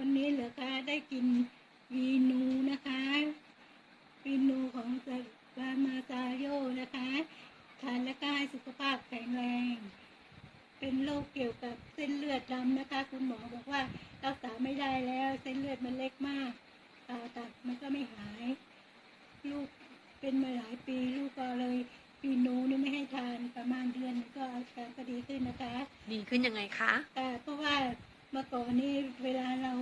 อนนี้เหรอคะได้กินวีนูนะคะวีนูของสามาซาโยนะคะทานแล้วก็ให้สุขภาพแข็งแรง เป็นโรคเกี่ยวกับเส้นเลือดดำนะคะ คุณหมอบอกว่ารักษาไม่ได้แล้วเส้นเลือดมันเล็กมากผ่าตัดมันก็ไม่หาย ลูกเป็นมาหลายปีลูกก็เลยวีนูนี่ไม่ให้ทานประมาณเดือนก็อาการก็ดีขึ้นนะคะ ดีขึ้นยังไงคะแต่เพราะว่าเมื่อก่อนนี่เวลาเรา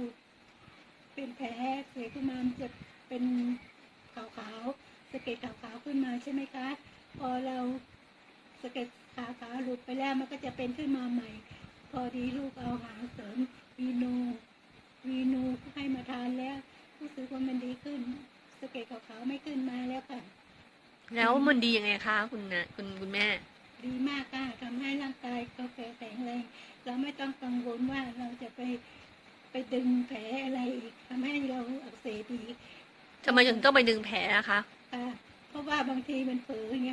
เป็นแผลเสียขึ้นมามันจะ เป็นขาวๆสะเก็ดขาวๆขึ้นมาใช่ไหมคะ พอเราสะเก็ดขาวๆหลุดไปแล้วมันก็จะเป็นขึ้นมาใหม่ พอดีลูกเอาหางเสริมวีโนวีโนให้มาทานแล้วรู้สึกว่ามันดีขึ้นสะเก็ดขาวๆไม่ขึ้นมาแล้วค่ะ แล้วมันดียังไงคะคุณนะคุณคุณแม่ ดีมากค่ะทำให้ร่างกายกาแฟแข็งแรงเราไม่ต้องกังวลว่าเราจะไปไปดึงแผลอะไรอีกทำให้เราอักเสบอีก ทำไมถึงต้องไปดึงแผลนะคะค่ะเพราะว่าบางทีมันเผลอไง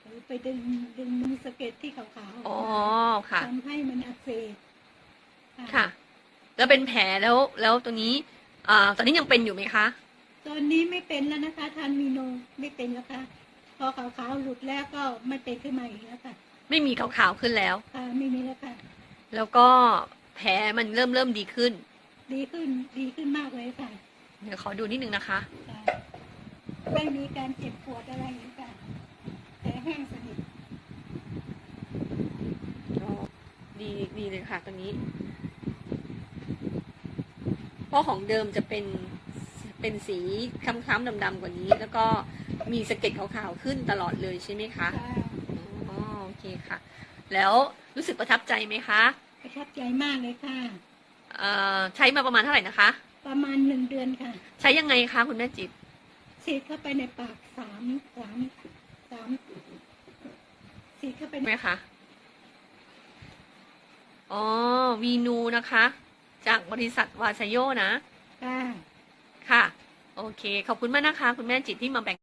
เผลอไปดึงดึงมือสะเก็ดที่ขาวๆอ๋อ ค่ะ ทำให้มันอักเสบค่ะ แล้วเป็นแผลแล้ว แล้วตัวนี้อ่าตอนนี้ยังเป็นอยู่ไหมคะ ตอนนี้ไม่เป็นแล้วนะคะทานมีโนไม่เป็นแล้วค่ะ พอขาวๆหลุดแล้วก็ไม่เป็นขึ้นมาอีกแล้วค่ะไม่มีขาวๆขึ้นแล้วค่ะไม่มีแล้วค่ะ แล้วก็แผลมันเริ่มเริ่มดีขึ้น ดีขึ้นดีขึ้นมากเลยค่ะ เดี๋ยวขอดูนิดนึงนะคะค่ะไม่มีการเจ็บปวดอะไรเลยค่ะแต่แห้งสนิทดีดีเลยค่ะ ตัวนี้ เพราะของเดิมจะเป็นเป็นสีคล้ำๆดำๆกว่านี้ แล้วก็มีสะเก็ดขาวๆขึ้นตลอดเลยใช่ไหมคะค่ะอ๋อโอเคค่ะ แล้วรู้สึกประทับใจไหมคะ ประทับใจมากเลยค่ะเอ่อใช้มาประมาณเท่าไหร่นะคะ ประมาณหนึ่งเดือนค่ะ ใช้ยังไงคะคุณแม่จิตฉีดเข้าไปในปากสามสามสามฉีดเข้าไปในไหมคะอ๋อวีนูนะคะ จากบริษัทวาชโยนะ ค่ะ ค่ะ โอเค ขอบคุณมากนะคะ คุณแม่จิตที่มาแบ่ง